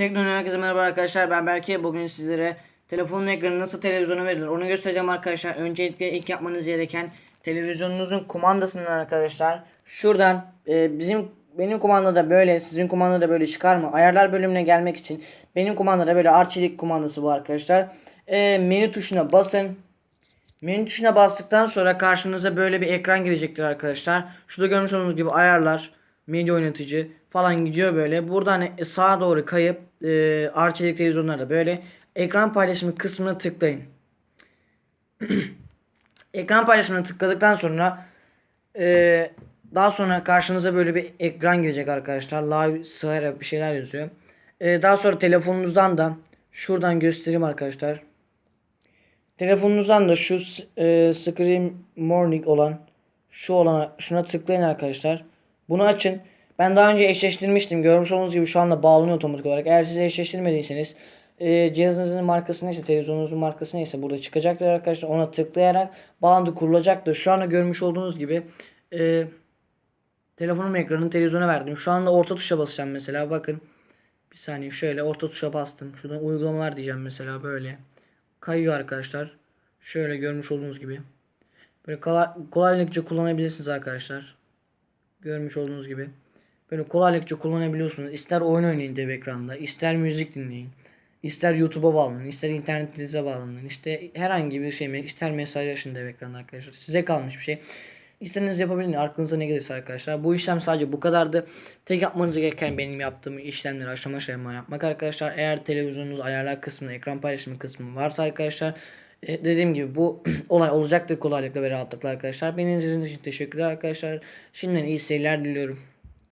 Teknoloji herkese merhaba arkadaşlar. Ben Berke. Bugün sizlere telefonun ekranı nasıl televizyona verilir onu göstereceğim arkadaşlar. Öncelikle ilk yapmanız gereken televizyonunuzun kumandasından arkadaşlar. Şuradan e, bizim benim kumandada böyle sizin kumandada böyle çıkar mı? Ayarlar bölümüne gelmek için benim kumandada böyle arçelik kumandası bu arkadaşlar. E, menü tuşuna basın. Menü tuşuna bastıktan sonra karşınıza böyle bir ekran gelecektir arkadaşlar. Şurada görmüş olduğunuz gibi ayarlar, medya oynatıcı falan gidiyor böyle. Buradan e, sağa doğru kayıp e, Arçelik televizyonlarda böyle ekran paylaşımı kısmına tıklayın. ekran paylaşımına tıkladıktan sonra e, daha sonra karşınıza böyle bir ekran gelecek arkadaşlar. Live sığarak bir şeyler yazıyor. E, daha sonra telefonunuzdan da şuradan göstereyim arkadaşlar. Telefonunuzdan da şu e, Scream Morning olan şu olana şuna tıklayın arkadaşlar. Bunu açın. Ben daha önce eşleştirmiştim. Görmüş olduğunuz gibi şu anda bağlanıyor otomatik olarak. Eğer siz eşleştirmediyseniz e, cihazınızın markası neyse, televizyonunuzun markası neyse burada çıkacaktır arkadaşlar. Ona tıklayarak bağlantı kurulacaktır. Şu anda görmüş olduğunuz gibi e, telefonum ekranını televizyona verdim. Şu anda orta tuşa basacağım mesela. Bakın. Bir saniye şöyle orta tuşa bastım. Şuradan uygulamalar diyeceğim mesela böyle kayıyor arkadaşlar. Şöyle görmüş olduğunuz gibi. Böyle kolay, kolaylıkça kullanabilirsiniz arkadaşlar. Görmüş olduğunuz gibi. Böyle kolaylıkça kullanabiliyorsunuz. İster oyun oynayın dev ekranda, ister müzik dinleyin. ister YouTube'a bağlanın, ister internetinize bağlanın. İşte herhangi bir şey, ister mesajlaşın dev ekranda arkadaşlar. Size kalmış bir şey. İstediğiniz yapabilirsiniz. Aklınıza ne gelirse arkadaşlar. Bu işlem sadece bu kadardı. Tek yapmanız gereken benim yaptığım işlemleri aşama aşama yapmak arkadaşlar. Eğer televizyonunuz ayarlar kısmında, ekran paylaşımı kısmı varsa arkadaşlar e, dediğim gibi bu olay olacaktır kolaylıkla ve rahatlıkla arkadaşlar. Beni izlediğiniz için teşekkürler arkadaşlar. Şimdiden iyi seyirler diliyorum.